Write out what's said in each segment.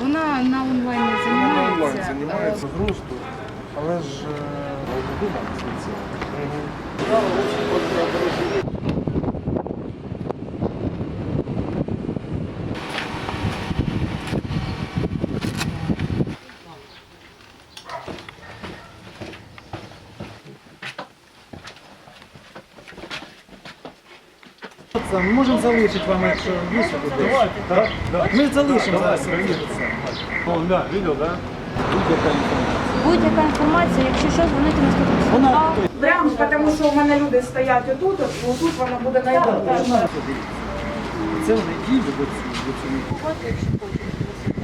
Вона на онлайні Вона онлайн займається. займається зросту, але ж е, не думав це. Ми можемо залишити вам, якщо тут. Так? Ми залишимо зараз. Будь-яка інформація, якщо що, дзвоните на 132. Вона Прямо тому, що у мене люди стоять отут, от, отут вона буде найдовше. це вони їдуть до цього.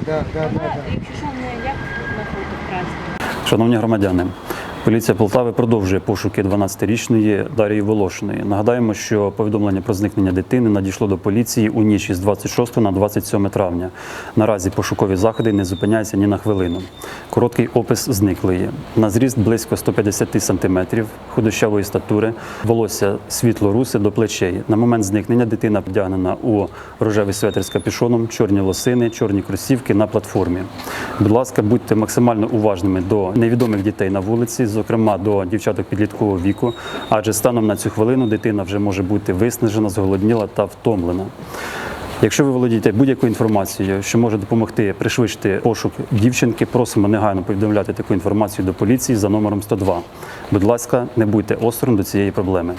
Да, да, да, да. Якщо що, не як на фото вкрасти. Шановні громадяни, поліція Полтави продовжує пошуки 12-річної Дарії Волошиної. Нагадаємо, що повідомлення про зникнення дитини надійшло до поліції у ніч із 26 на 27 травня. Наразі пошукові заходи не зупиняються ні на хвилину. Короткий опис зниклої. На зріст близько 150 сантиметрів, худощавої статури, волосся світло-русе до плечей. На момент зникнення дитина вдягнена у рожевий светр з капюшоном, чорні лосини, чорні кросівки на платформі. Будь ласка, будьте максимально уважними до невідомих дітей на вулиці, зокрема до дівчаток підліткового віку, адже станом на цю хвилину дитина вже може бути виснажена, зголодніла та втомлена. Якщо ви володієте будь-якою інформацією, що може допомогти пришвидшити пошук дівчинки, просимо негайно повідомляти таку інформацію до поліції за номером 102. Будь ласка, не будьте осторонь до цієї проблеми.